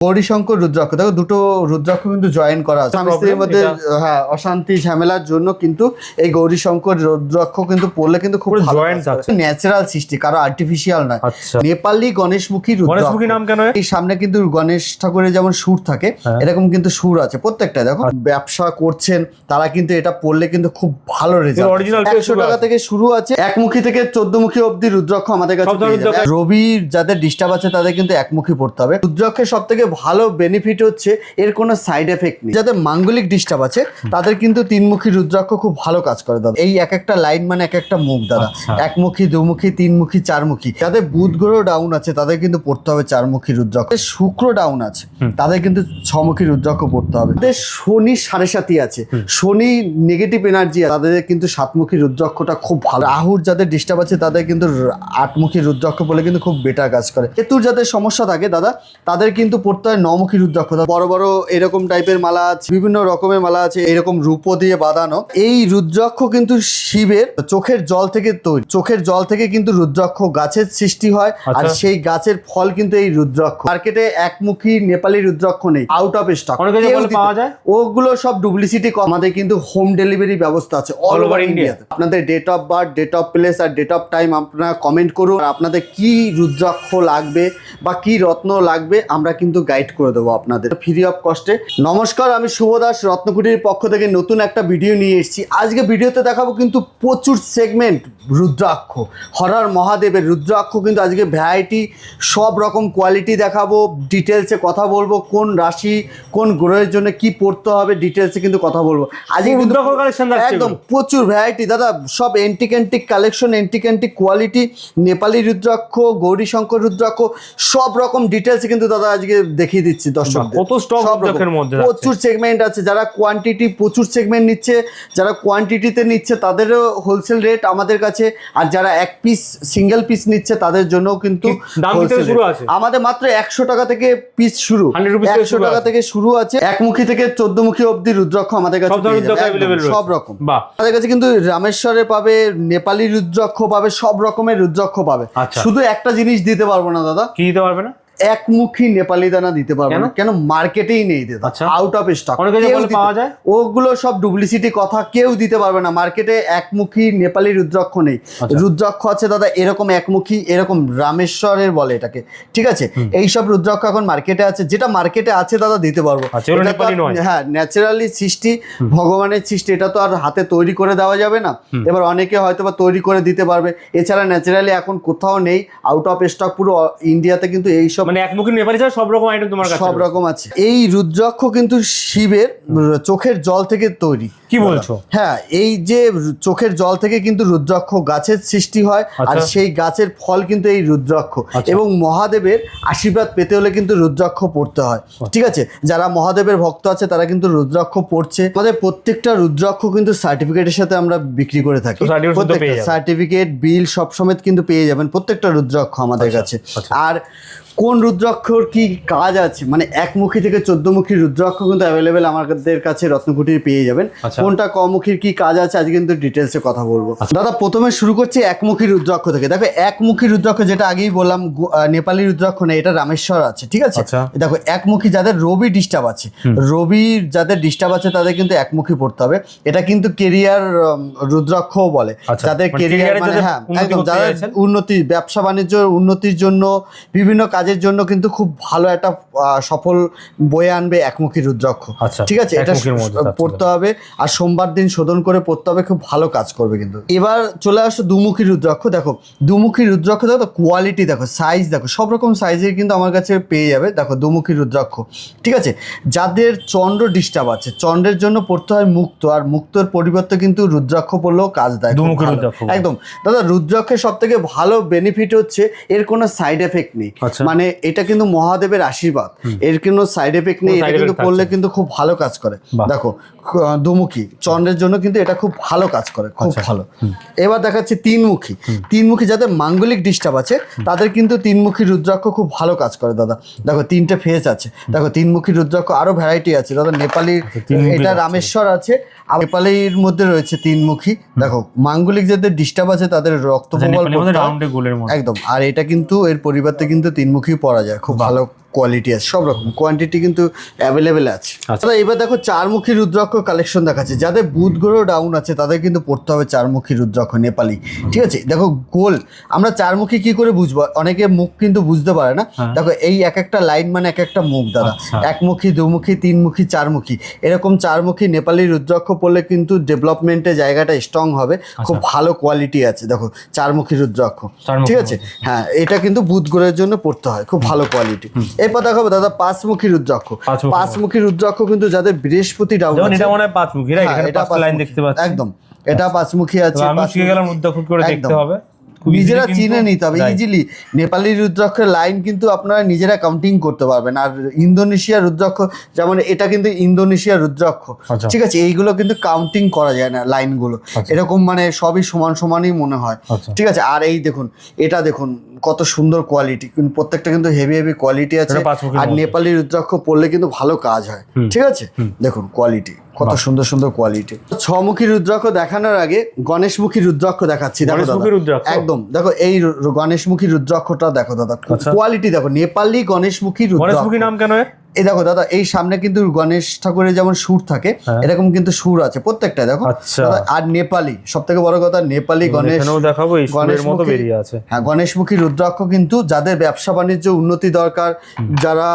গৌরীশঙ্কর রুদ্রাক্ষ। দেখো দুটো রুদ্রাক্ষ কিন্তু জয়েন করা আছে। স্বামী স্ত্রীর মধ্যে হ্যাঁ অশান্তি ঝামেলার জন্য কিন্তু এই গৌরীশঙ্কর রুদ্রাক্ষ কিন্তু পড়লে কিন্তু খুব আছে। ন্যাচারাল সৃষ্টি কারও আর্টিফিশিয়াল নয়। আচ্ছা। নেপালি গণেশমুখী রুদ্রাক্ষ। গণেশমুখী নাম কেন এই সামনে কিন্তু গণেশ ঠাকুরের যেমন সুর থাকে হ্যাঁ। এরকম কিন্তু সুর আছে। প্রত্যেকটা দেখো ব্যবসা করছেন তারা কিন্তু এটা পড়লে কিন্তু খুব ভালো রেজাল্ট একশো টাকা। থেকে শুরু আছে একমুখী থেকে চোদ্দ মুখী অব্দি রুদ্রাক্ষ আমাদের কাছে। রবির যাদের ডিস্টার্ব আছে তাদের কিন্তু একমুখী পড়তে হবে। রুদ্রাক্ষের সব ভালো বেনিফিট হচ্ছে এর কোনো সাইড এফেক্ট নেই। যাদের মাঙ্গলিক ডিস্টার্ব আছে তাদের কিন্তু তিনমুখী রুদ্রাক্ষ খুব ভালো কাজ করে দাদা। এই এক একটা লাইন মানে এক একটা মুখ দাদা। আচ্ছা। একমুখী দুমুখী তিনমুখী চারমুখী। যাদের বুধ গ্রহ ডাউন আছে তাদের কিন্তু পড়তে হবে চারমুখী রুদ্রাক্ষ। শুক্র ডাউন আছে তাদের কিন্তু ছমুখী রুদ্রাক্ষ পড়তে হবে। যাদের শনি সাড়ে সাতি আছে শনি নেগেটিভ এনার্জি তাদের কিন্তু সাতমুখী রুদ্রাক্ষটা খুব ভালো। রাহুর যাদের ডিস্টার্ব আছে তাদের কিন্তু আটমুখী রুদ্রাক্ষ বলে কিন্তু খুব বেটার কাজ করে। কেতুর যাদের সমস্যা থাকে দাদা তাদের কিন্তু পড়তে নমুখী রুদ্রাক্ষ দাদা বড় বড় এরকম টাইপের মালা আছে বিভিন্ন রকমের মালা আছে এরকম রূপো দিয়ে বাঁধানো। এই রুদ্রাক্ষ কিন্তু শিবের চোখের জল থেকে তৈরি। চোখের জল থেকে কিন্তু রুদ্রাক্ষ গাছের সৃষ্টি হয় আর আচ্ছা। সেই গাছের ফল কিন্তু এই রুদ্রাক্ষ। মার্কেটে একমুখী নেপালি রুদ্রাক্ষ নেই আউট অফ স্টক? ওগুলো সব ডুপ্লিসিটি আমাদের কিন্তু হোম ডেলিভারি ব্যবস্থা আছে অল ওভার? ইন্ডিয়া আপনাদের date of birth date of place R date of time আপনারা কমেন্ট করুন। আর আপনাদের কি রুদ্রাক্ষ লাগবে বা কি রত্ন লাগবে আমরা কিন্তু গাইড করে দেবো আপনাদের। ফ্রি অফ কস্টে নমস্কার আমি শুভ দাস রত্নকুটির পক্ষ থেকে নতুন একটা ভিডিও নিয়ে এসেছি। আজকে ভিডিওতে দেখাবো কিন্তু প্রচুর সেগমেন্ট রুদ্রাক্ষ। হরার মহাদেবের রুদ্রাক্ষ কিন্তু আজকে ভ্যারাইটি সব রকম কোয়ালিটি দেখাবো। ডিটেলসে কথা বলব কোন রাশি কোন গ্রহের জন্য কি পড়তে হবে ডিটেলসে কিন্তু কথা বলব। আজকে রুদ্রাক্ষ কালেকশন একদম প্রচুর ভ্যারাইটি দাদা সব antique collection antique antique quality Nepali rudraksha Gaurishankar rudraksha সব রকম ডিটেলসে কিন্তু দাদা আজকে দেখিয়ে দিচ্ছি দর্শক কত মধ্যে প্রচুর সেগমেন্ট আছে যারা কোয়ান্টিটি প্রচুর সেগমেন্ট নিচ্ছে যারা কোয়ান্টিটিতে নিচ্ছে তাদেরও হোলসেল রেট আমাদের কাছে আর যারা এক পিস সিঙ্গেল পিস নিচ্ছে তাদের জন্য কিন্তু? আমাদের মাত্র একশো টাকা থেকে পিস শুরু। 100 rupees থেকে একশো টাকা থেকে শুরু আছে। একমুখী থেকে চোদ্দমুখী অব্দি রুদ্রাক্ষ আমাদের কাছে সব রকম। আমাদের কাছে কিন্তু রামেশ্বরে পাবে নেপালি রুদ্রাক্ষ পাবে সব রকমের রুদ্রাক্ষ পাবে। আচ্ছা। শুধু একটা জিনিস দিতে পারব না দাদা। কি দিতে পারবে না? একমুখী নেপালি দানা দিতে পারব না। কেন? মার্কেটেই নেই। আউট অফ স্টক পাওয়া যায়? ওগুলো সব ডুপ্লিসিটি কথা কেউ দিতে পারবে না। মার্কেটে একমুখী নেপালি রুদ্রাক্ষ নেই। আচ্ছা। রুদ্রাক্ষ আছে দাদা এরকম একমুখী এরকম রামেশ্বরের বলে এটাকে। ঠিক আছে? এই সব রুদ্রাক্ষ এখন মার্কেটে আছে। যেটা মার্কেটে আছে দাদা দিতে পারব। আচ্ছা। হ্যাঁ ন্যাচারালি সৃষ্টি ভগবানের সৃষ্টি। এটা তো আর হাতে তৈরি করে দেওয়া যাবে না। এবার অনেকে হয়তো বা তৈরি করে দিতে পারবে। এছাড়া ন্যাচারালি এখন কোথাও নেই। আউট অফ স্টক পুরো ইন্ডিয়াতে কিন্তু এই সব মানে একমুখী নেপালি ছাড়া সব রকম আইটেম তোমার কাছে সব রকম আছে। এই রুদ্রাক্ষ কিন্তু শিবের চোখের জল থেকে তৈরি। কি বলছো হ্যাঁ এই যে চোখের জল থেকে কিন্তু রুদ্রাক্ষ গাছের সৃষ্টি হয় আর আচ্ছা। সেই গাছের ফল কিন্তু এই রুদ্রাক্ষ আচ্ছা। এবং মহাদেবের আশীর্বাদ পেতে হলে কিন্তু রুদ্রাক্ষ পড়তে হয় ঠিক আছে যারা মহাদেবের ভক্ত আছে তারা কিন্তু রুদ্রাক্ষ পড়ছে আমাদের প্রত্যেকটা রুদ্রাক্ষ কিন্তু সার্টিফিকেটের সাথে আমরা বিক্রি করে থাকি যাবেন। সার্টিফিকেট বিল সব সমেত কিন্তু পেয়ে যাবেন প্রত্যেকটা রুদ্রাক্ষ আমাদের কাছে আচ্ছা। আর কোন রুদ্রাক্ষর কি কাজ আছে মানে একমুখী থেকে চোদ্দমুখী রুদ্রাক্ষ কিন্তু অ্যাভেলেবেল আমাদের কাছে রত্নকুটির পেয়ে যাবেন আচ্ছা। কোনটা কমুখীর কি কাজ আছে আজকে কিন্তু ডিটেলসে কথা বলব। দাদা প্রথমে শুরু করছি একমুখী রুদ্রাক্ষ থেকে। দেখো একমুখী রুদ্রাক্ষ যেটা আগেই বললাম নেপালি রুদ্রাক্ষ না এটা রামেশ্বর আছে ঠিক আছে? আচ্ছা। দেখো একমুখী যাদের রবি ডিস্টার্ব আছে রবির যাদের ডিস্টার্ব আছে তাদের কিন্তু একমুখী পড়তে হবে। এটা কিন্তু কেরিয়ার রুদ্রাক্ষও বলে। আচ্ছা, যাদের মানে কেরিয়ার মানে হ্যাঁ একদম যাদের উন্নতি ব্যবসা বাণিজ্য উন্নতির জন্য বিভিন্ন কাজের জন্য কিন্তু খুব ভালো একটা সফল বয়ে আনবে একমুখী রুদ্রাক্ষ। আচ্ছা, ঠিক আছে? এটা। পড়তে হবে। আর সোমবার দিন শোধন করে পড়তে হবে খুব ভালো কাজ করবে কিন্তু। এবার চলে আসো দুমুখী রুদ্রাক্ষ। দেখো দুমুখী রুদ্রাক্ষ দেখো কোয়ালিটি দেখো সাইজ দেখো সব রকম সাইজের কিন্তু আমার কাছে পেয়ে যাবে। দেখো দুমুখী রুদ্রাক্ষ ঠিক আছে? যাদের চন্দ্র ডিস্টার্ব আছে চন্দ্রের জন্য পড়তে হয় মুক্ত আর মুক্তর পরিবর্তে কিন্তু রুদ্রাক্ষ পড়লেও কাজ দেয়। দুমুখী রুদ্রাক্ষ। একদম। দাদা রুদ্রাক্ষের সব থেকে ভালো বেনিফিট হচ্ছে এর কোনো সাইড এফেক্ট নেই। আচ্ছা। মানে এটা কিন্তু মহাদেবের আশীর্বাদ। এর কোনো সাইড এফেক্ট নেই এটা কিন্তু পড়লে কিন্তু খুব ভালো কাজ করে। দেখো খ- দুমুখী চন্দ্রের জন্য কিন্তু এটা খুব ভালো কাজ করে খুব আচ্ছা। ভালো। এবার দেখাচ্ছি তিনমুখী। তিনমুখী যাদের মাঙ্গলিক ডিস্টার্ব আছে তাদের কিন্তু তিনমুখী রুদ্রাক্ষ খুব ভালো কাজ করে দাদা। দেখো তিনটে ফেস আছে। দেখো তিনমুখী রুদ্রাক্ষ আরও ভ্যারাইটি আছে। দাদা নেপালি আচ্ছা, এটা রামেশ্বর আছে। আর নেপালির মধ্যে রয়েছে তিনমুখী। দেখো মাঙ্গলিক যাদের ডিস্টার্ব আছে তাদের রক্ত আচ্ছা, প্রবল নেপালের একদম। আর এটা কিন্তু এর পরিবর্তে কিন্তু তিনমুখী পড়া যায়। খুব ভালো কোয়ালিটি আছে সব রকম। কোয়ান্টিটি কিন্তু অ্যাভেলেবেল আছে। আচ্ছা। দাদা এবার দেখো চারমুখী রুদ্রাক্ষ কালেকশন দেখাচ্ছে। যাদের বুধ গ্রহ ডাউন আছে তাদের কিন্তু পড়তে হবে চারমুখী রুদ্রাক্ষ নেপালি। ঠিক আছে? দেখো গোল। আমরা চারমুখী কি করে বুঝব? অনেকে মুখ কিন্তু বুঝতে পারে না। হ্যাঁ। দেখো এই এক একটা লাইন মানে এক একটা মুখ দাদা। আচ্ছা। একমুখী দুমুখী তিনমুখী চারমুখী। এরকম চারমুখী নেপালি রুদ্রাক্ষ পড়লে কিন্তু ডেভেলপমেন্টের জায়গাটা স্ট্রং হবে। খুব ভালো কোয়ালিটি আছে দেখো চারমুখী রুদ্রাক্ষ। ঠিক আছে? হ্যাঁ এটা কিন্তু বুধ গ্রহের জন্য পড়তে হয়। খুব ভালো কোয়ালিটি এরপর দেখাবো দাদা পাঁচমুখী রুদ্রাক্ষ। পাঁচমুখী। পাঁচমুখী রুদ্রাক্ষ কিন্তু যাদের বৃহস্পতি ডাউন এটা মনে হয় পাঁচ মুখী রাইট হ্যাঁ, এটা লাইন দেখতে পাচ্ছি। একদম। এটা পাঁচমুখী আছে আমি শিখে গেলাম উদ্যাক্ষণ করে দেখতে হবে। নিজেরা চিনে নিতে হবে। ইজিলি নেপালি রুদ্রাক্ষের লাইন কিন্তু আপনারা নিজেরা কাউন্টিং করতে পারবেন। আর ইন্দোনেশিয়া রুদ্রাক্ষ যেমন এটা কিন্তু ইন্দোনেশিয়া রুদ্রাক্ষ। আচ্ছা। ঠিক আছে? এইগুলো কিন্তু কাউন্টিং করা যায় না লাইনগুলো আচ্ছা। এরকম মানে সবই সমান সমানই মনে হয়। আচ্ছা। ঠিক আছে? আর এই দেখুন এটা দেখুন কত সুন্দর কোয়ালিটি কিন্তু প্রত্যেকটা কিন্তু হেভি হেভি কোয়ালিটি আছে। আর নেপালি রুদ্রাক্ষ পড়লে কিন্তু ভালো কাজ হয়। ঠিক আছে? দেখুন কোয়ালিটি কত সুন্দর সুন্দর কোয়ালিটি ছমুখী রুদ্রাক্ষ দেখানোর আগে গণেশমুখী রুদ্রাক্ষ দেখাচ্ছি। দেখো? একদম। দেখো এই গণেশমুখী রুদ্রাক্ষটা দেখো দাদা। আচ্ছা। কোয়ালিটি দেখো নেপালি গণেশমুখী রুদ্রাক্ষ। নাম কেন এই দেখো দাদা এই সামনে কিন্তু গণেশ ঠাকুরের যেমন সুর থাকে হ্যাঁ। এরকম কিন্তু সুর আছে প্রত্যেকটা দেখো। আচ্ছা। আর নেপালি সব থেকে বড় কথা নেপালি গণেশ দেখাবো সুরের মতো বেরিয়ে আছে। হ্যাঁ গণেশমুখী রুদ্রাক্ষ কিন্তু যাদের ব্যবসা বাণিজ্য উন্নতি দরকার যারা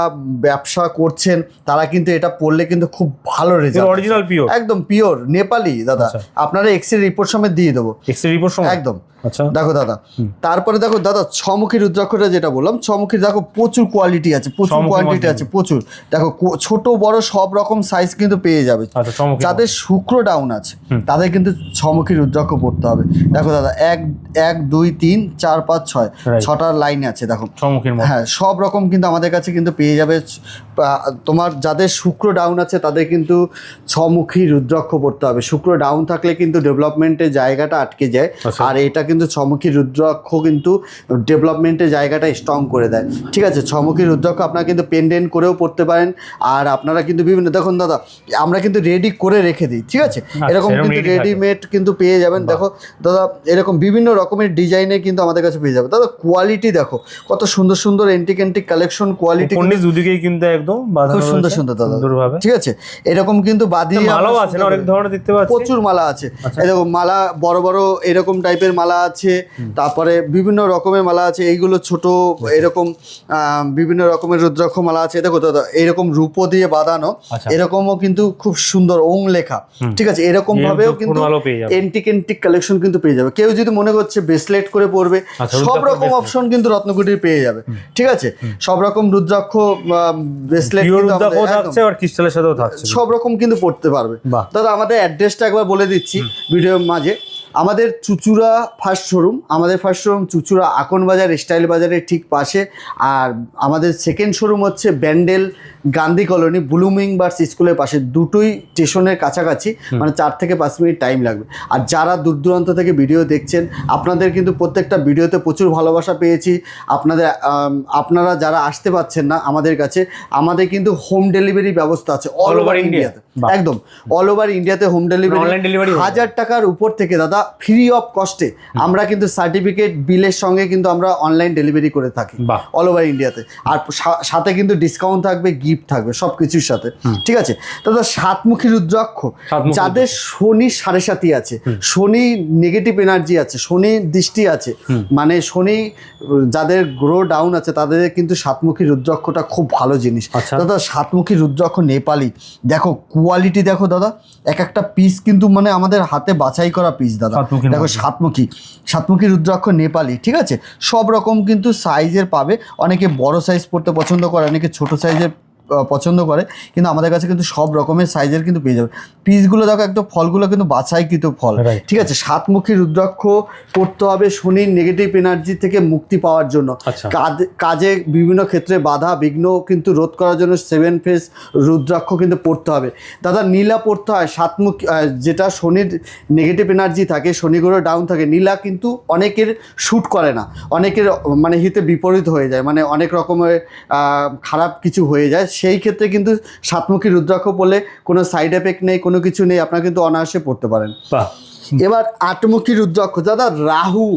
ব্যবসা করছেন তারা কিন্তু এটা পড়লে কিন্তু খুব ভালো রেজাল্ট অরিজিনাল পিওর একদম পিওর নেপালি দাদা। আচ্ছা। আপনারা এক্সরে রিপোর্ট সময় দিয়ে দেবো। এক্স রিপোর্ট সময় একদম। আচ্ছা। দেখো দাদা তারপরে দেখো দাদা ছমুখী রুদ্রাক্ষটা যেটা বললাম ছমুখীর দেখো প্রচুর কোয়ালিটি আছে প্রচুর কোয়ান্টিটি আছে প্রচুর। দেখো ছোট বড় সব রকম সাইজ কিন্তু পেয়ে যাবে। আচ্ছা যাদের শুক্র ডাউন আছে তাদের কিন্তু ছমুখী রুদ্রাক্ষ পড়তে হবে। দেখো দাদা এক এক দুই তিন চার পাঁচ ছয় Right. ছটা লাইন আছে দেখো। হ্যাঁ সব রকম কিন্তু আমাদের কাছে কিন্তু পেয়ে যাবে। তোমার যাদের শুক্র ডাউন আছে তাদের কিন্তু ছমুখী রুদ্রাক্ষ পড়তে হবে। শুক্র ডাউন থাকলে কিন্তু ডেভেলপমেন্টের জায়গাটা আটকে যায়। আচ্ছা। আর এটা কিন্তু ছমুখী রুদ্রাক্ষ কিন্তু ডেভেলপমেন্টের জায়গাটা স্ট্রং করে দেয়। ঠিক আছে ছমুখী রুদ্রাক্ষ আপনারা কিন্তু পেন্ডেন্ট করেও পড়তে পারেন আর আপনারা কিন্তু বিভিন্ন দেখুন দাদা আমরা কিন্তু রেডি করে রেখে দিই ঠিক আছে? এরকম এরকম কিন্তু রেডিমেড কিন্তু পেয়ে যাবেন দেখো দাদা এরকম বিভিন্ন রকমের ডিজাইনে কিন্তু আমাদের কাছে পেয়ে যাবে দাদা কোয়ালিটি দেখো কত সুন্দর সুন্দর এন্টিক এন্টিক কালেকশন কোয়ালিটি দুদিকেই কিন্তু একদম খুব সুন্দর সুন্দর দাদা। সুন্দরভাবে ঠিক আছে এরকম কিন্তু বাদিয়ে মালাও আছে না? অনেক ধরনের দেখতে পাচ্ছি। প্রচুর মালা আছে। এই দেখো মালা বড় বড় এরকম টাইপের মালা আছে তারপরে বিভিন্ন রকমের মালা আছে এইগুলো ছোট এরকম আহ, বিভিন্ন রকমের রুদ্রাক্ষ মালা আছে। দেখো দাদা এরকম রূপো দিয়ে বাঁধানো আচ্ছা। এরকমও কিন্তু খুব সুন্দর ওং লেখা ঠিক আছে? এরকম এরকম ভাবেও কিন্তু এন্টিক এন্টিক কালেকশন কিন্তু পেয়ে যাবে। কেউ যদি মনে করছে ব্রেসলেট করে পরবে আচ্ছা, সব রকম অপশন কিন্তু রত্নকুটির পেয়ে যাবে ঠিক আছে? সব রকম রুদ্রাক্ষ ব্রেসলেট পিওর থাকছে আর ক্রিস্টালের সাথেও থাকছে। সব রকম কিন্তু পড়তে পারবে। দাদা আমাদের অ্যাড্রেসটা একবার বলে দিচ্ছি ভিডিওর মাঝে। আমাদের চুচুড়া ফার্স্ট শোরুম আমাদের first showroom Chuchura Akan Bazar style বাজারের ঠিক পাশে। আর আমাদের সেকেন্ড শোরুম হচ্ছে Bandel Gandhi colony blooming burst স্কুলের পাশে। দুটোই স্টেশনের কাছাকাছি মানে চার থেকে পাঁচ মিনিট টাইম লাগবে। আর যারা দূর দূরান্ত থেকে ভিডিও দেখছেন আপনাদের কিন্তু প্রত্যেকটা ভিডিওতে প্রচুর ভালোবাসা পেয়েছি। আপনাদের আপনারা যারা আসতে পারছেন না আমাদের কাছে আমাদের কিন্তু হোম ডেলিভারি ব্যবস্থা আছে অল ওভার ইন্ডিয়াতে। একদম। অল ওভার ইন্ডিয়াতে হোম ডেলিভারি হাজার টাকার উপর থেকে দাদা ফ্রি অফ কস্টে আমরা কিন্তু সার্টিফিকেট বিলের সঙ্গে কিন্তু আমরা অনলাইন ডেলিভারি করে থাকি। অল ওভার ইন্ডিয়াতে আর সাথে কিন্তু ডিসকাউন্ট থাকবে গিফট থাকবে সব কিছুর সাথে ঠিক আছে? দাদা সাতমুখী রুদ্রাক্ষ যাদের শনি সাড়ে সাথী আছে শনি নেগেটিভ এনার্জি আছে শনি দৃষ্টি আছে মানে শনি যাদের গ্রো ডাউন আছে তাদের কিন্তু সাতমুখী রুদ্রাক্ষটা খুব ভালো জিনিস। আচ্ছা। দাদা সাতমুখী রুদ্রাক্ষ নেপালি। দেখো কোয়ালিটি দেখো দাদা এক একটা পিস কিন্তু মানে আমাদের হাতে বাছাই করা পিস দাদা। দেখো সাতমুখী সাতমুখী রুদ্রাক্ষ নেপালি ঠিক আছে? সব রকম কিন্তু সাইজের পাবে। অনেকে বড় সাইজ পড়তে পছন্দ করে অনেকে ছোট সাইজের পছন্দ করে কিন্তু আমাদের কাছে কিন্তু সব রকমের সাইজের কিন্তু পেয়ে যাবে। পিসগুলো দেখো একদম ফলগুলো কিন্তু বাছাইকৃত ফল। ঠিক আছে? সাতমুখী রুদ্রাক্ষ করতে হবে শনির নেগেটিভ এনার্জি থেকে মুক্তি পাওয়ার জন্য। আচ্ছা। কাজ- কাজে বিভিন্ন ক্ষেত্রে বাধা বিঘ্ন কিন্তু রোধ করার জন্য সেভেন ফেস রুদ্রাক্ষ কিন্তু পড়তে হবে। দাদা নীলা পড়তে হয় সাতমুখী যেটা শনির নেগেটিভ এনার্জি থাকে শনি গ্রহ ডাউন থাকে নীলা কিন্তু অনেকের শ্যুট করে না। অনেকের মানে হিতে বিপরীত হয়ে যায় মানে অনেক রকমের খারাপ কিছু হয়ে যায় সেই ক্ষেত্রে কিন্তু সাতমুখী রুদ্রাক্ষ পড়লে কোনো সাইড এফেক্ট নেই কোনো কিছু নেই আপনারা কিন্তু অনায়াসে পড়তে পারেন। এবার আটমুখী রুদ্রাক্ষ দাদা রাহু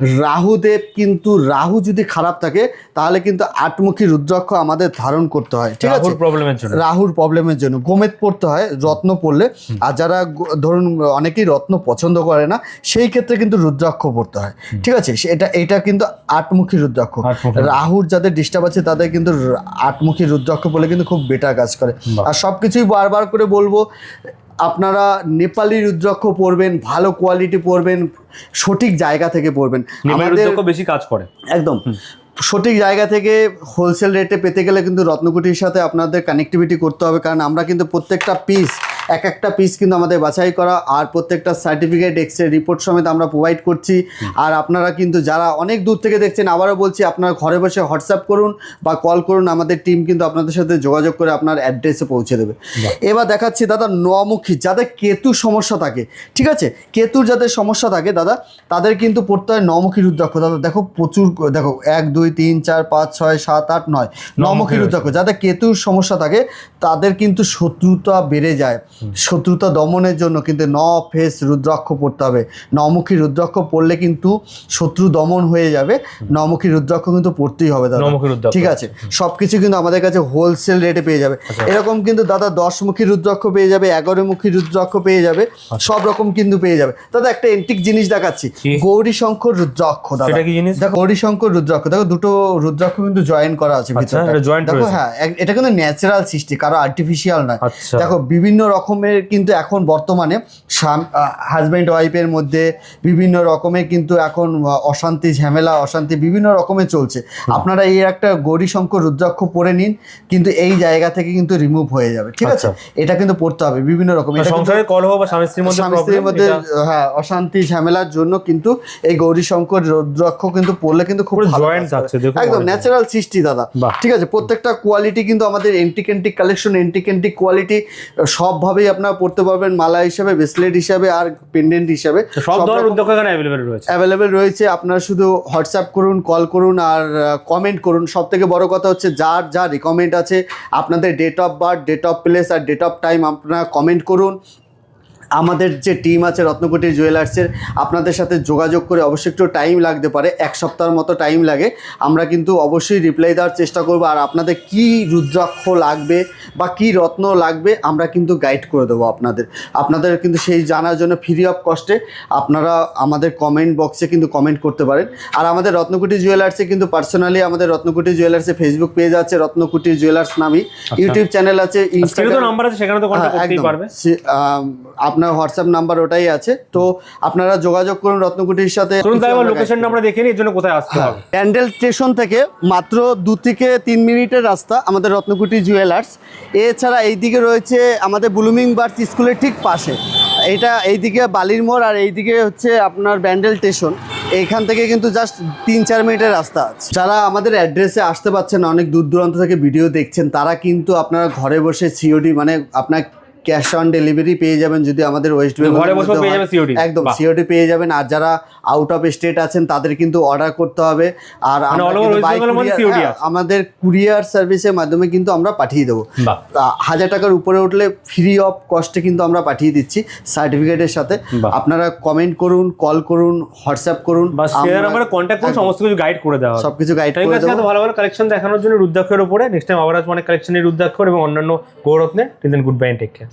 রাহুদেব কিন্তু রাহু যদি খারাপ থাকে তাহলে কিন্তু আটমুখী রুদ্রাক্ষ আমাদের ধারণ করতে হয়। ঠিক আছে? রাহুর প্রবলেমের জন্য। রাহুর প্রবলেমের জন্য। গোমেদ পড়তে হয় রত্ন পড়লে। আর যারা ধরুন অনেকেই রত্ন পছন্দ করে না সেই ক্ষেত্রে কিন্তু রুদ্রাক্ষ পড়তে হয়। ঠিক আছে? এটা এটা কিন্তু আটমুখী রুদ্রাক্ষ। রাহুর যাদের ডিস্টার্ব আছে তাদের কিন্তু আটমুখী রুদ্রাক্ষ বলে কিন্তু খুব বেটার কাজ করে। আর সব কিছুই বারবার করে বলব আপনারা নেপালি রুদ্রাক্ষ পরবেন ভালো কোয়ালিটি পরবেন সঠিক জায়গা থেকে পরবেন। আমাদের বেশি কাজ করে। একদম। সঠিক জায়গা থেকে হোলসেল রেটে পেতে গেলে কিন্তু রত্নকুটির সাথে আপনাদের কানেক্টিভিটি করতে হবে। কারণ আমরা কিন্তু প্রত্যেকটা পিস এক একটা পিস কিন্তু আমাদের বাছাই করা আর প্রত্যেকটা সার্টিফিকেট এক্সরে রিপোর্ট সমেত আমরা প্রোভাইড করছি। আর আপনারা কিন্তু যারা অনেক দূর থেকে দেখছেন আবারও বলছি আপনারা ঘরে বসে হোয়াটসঅ্যাপ করুন বা কল করুন আমাদের টিম কিন্তু আপনাদের সাথে যোগাযোগ করে আপনার অ্যাড্রেসে পৌঁছে দেবে। এবার দেখাচ্ছি দাদা নমুখী যাদের কেতু সমস্যা থাকে ঠিক আছে? কেতুর যাদের সমস্যা থাকে দাদা তাদের কিন্তু পড়তে হয় নমুখী রুদ্রাক্ষ। দাদা দেখো প্রচুর দেখো এক দুই তিন চার পাঁচ ছয় সাত আট নয় নমুখী রুদ্রাক্ষ যাদের কেতুর সমস্যা থাকে তাদের কিন্তু শত্রুতা বেড়ে যায়। শত্রুতা দমনের জন্য কিন্তু ন ফেস রুদ্রাক্ষ পড়তে হবে। নমুখী রুদ্রাক্ষ পড়লে কিন্তু শত্রু দমন হয়ে যাবে। নমুখী রুদ্রাক্ষ কিন্তু পড়তেই হবে দাদা। ঠিক আছে? সবকিছু কিন্তু আমাদের কাছে হোলসেল রেটে পেয়ে যাবে। আচ্ছা। এরকম কিন্তু দাদা দশমুখী রুদ্রাক্ষ পেয়ে যাবে এগারোমুখী রুদ্রাক্ষ পেয়ে যাবে সব রকম কিন্তু পেয়ে যাবে। দাদা একটা এন্টিক জিনিস দেখাচ্ছি। আচ্ছা। গৌরী শঙ্কর রুদ্রাক্ষ দাদা। দেখো গৌরী শঙ্কর রুদ্রাক্ষ। দেখো দুটো রুদ্রাক্ষ কিন্তু জয়েন করা আছে আচ্ছা, দেখো হ্যাঁ এটা কিন্তু ন্যাচারাল সৃষ্টি কারও আর্টিফিশিয়াল নয়। আচ্ছা। দেখো বিভিন্ন রকমের কিন্তু এখন বর্তমানে হাজব্যান্ড ওয়াইফের মধ্যে বিভিন্ন রকমের কিন্তু এখন অশান্তি ঝামেলা অশান্তি বিভিন্ন রকমের চলছে। আপনারা এই একটা গৌরী শঙ্কর রুদ্রাক্ষ পরে নিন কিন্তু এই জায়গা থেকে কিন্তু রিমুভ হয়ে যাবে ঠিক আছে? আচ্ছা। এটা কিন্তু পড়তে হবে বিভিন্ন রকম। এটা সংসারের কলহ বা স্বামী স্ত্রীর মধ্যে স্বামী স্ত্রীর মধ্যে হ্যাঁ অশান্তি ঝামেলার জন্য কিন্তু এই গৌরীশঙ্কর রুদ্রাক্ষ কিন্তু পড়লে কিন্তু খুব পুরো একদম। ন্যাচারাল সৃষ্টি দাদা। ঠিক আছে প্রত্যেকটা কোয়ালিটি কিন্তু আমাদের antique antique collection antique antique quality সবভাবেই আপনারা পড়তে পারবেন মালা হিসাবে ব্রেসলেট হিসাবে আর পেন্ডেন্ট হিসাবে। সব ধরনের উদ্যোগ এখানে অ্যাভেলেবেল রয়েছে। অ্যাভেলেবেল রয়েছে। আপনারা শুধু হোয়াটসঅ্যাপ করুন কল করুন আর কমেন্ট করুন। সব থেকে বড় কথা হচ্ছে যার যা রিকমেন্ড আছে আপনাদের date of birth date of place R date of time আপনারা কমেন্ট করুন। আমাদের যে টিম আছে রত্নকুটির জুয়েলার্সের আপনাদের সাথে যোগাযোগ করে অবশ্যই একটু টাইম লাগতে পারে এক সপ্তাহের মতো টাইম লাগে। আমরা কিন্তু অবশ্যই রিপ্লাই দেওয়ার চেষ্টা করব। আর আপনাদের কি রুদ্রাক্ষ লাগবে বা কি রত্ন লাগবে আমরা কিন্তু গাইড করে দেবো আপনাদের। আপনাদের কিন্তু সেই জানার জন্য ফ্রি অফ কস্টে আপনারা আমাদের কমেন্ট বক্সে কিন্তু কমেন্ট করতে পারেন। আর আমাদের রত্নকুটি জুয়েলার্সে কিন্তু পার্সোনালি আমাদের রত্নকুটি জুয়েলার্সে ফেসবুক পেজ আছে রত্নকুটি জুয়েলার্স নামই ইউটিউব চ্যানেল আছে ইনস্টাগ্রাম নাম্বার আছে সেখানে তো কন্ট্যাক্ট করতেই। পারবে। আপনার হোয়াটসঅ্যাপ নাম্বার ওটাই আছে। তো আপনারা যোগাযোগ করুন রত্নকুটির সাথে। আমার লোকেশনটা আমরা দেখে নিই এর জন্য কোথায় আসতে হবে। প্যান্ডেল স্টেশন থেকে মাত্র দু থেকে তিন মিনিটের রাস্তা আমাদের রত্নকুটি জুয়েলার্স এছাড়া এইদিকে রয়েছে আমাদের ব্লুমিং বার্স স্কুলের ঠিক পাশে। এটা এইদিকে বালির মোড় আর এইদিকে হচ্ছে আপনার ব্যান্ডেল স্টেশন এইখান থেকে কিন্তু জাস্ট তিন চার মিনিটের রাস্তা আছে। যারা আমাদের অ্যাড্রেসে আসতে পারছেন অনেক দূর দূরান্ত থেকে ভিডিও দেখছেন তারা কিন্তু আপনারা ঘরে বসে সিওডি মানে আপনার ক্যাশ অন ডেলিভারি পেয়ে যাবেন যদি আমাদের ওয়েস্ট বেঙ্গল একদম। সিওডি পেয়ে যাবেন। আর যারা আউট অফ স্টেট আছেন তাদের কিন্তু অর্ডার করতে হবে। আর মানে হ্যাঁ। আমাদের কুরিয়ার সার্ভিসের মাধ্যমে কিন্তু আমরা পাঠিয়ে দেবো। হাজার টাকার উপরে উঠলে ফ্রি অফ কস্টে কিন্তু আমরা পাঠিয়ে দিচ্ছি সার্টিফিকেটের সাথে। আপনারা কমেন্ট করুন কল করুন হোয়াটসঅ্যাপ করুন। কন্ট্যাক্ট করুন সমস্ত কিছু গাইড করে দেওয়া হবে। সবকিছু গাইড করে ভালো ভালো কালেকশন দেখানোর জন্য রুদ্রাক্ষের উপরে নেক্সট টাইম আবার অনেক কালেকশনের রুদ্রাক্ষর এবং অন্যান্য গৌরত্নের till good bye take care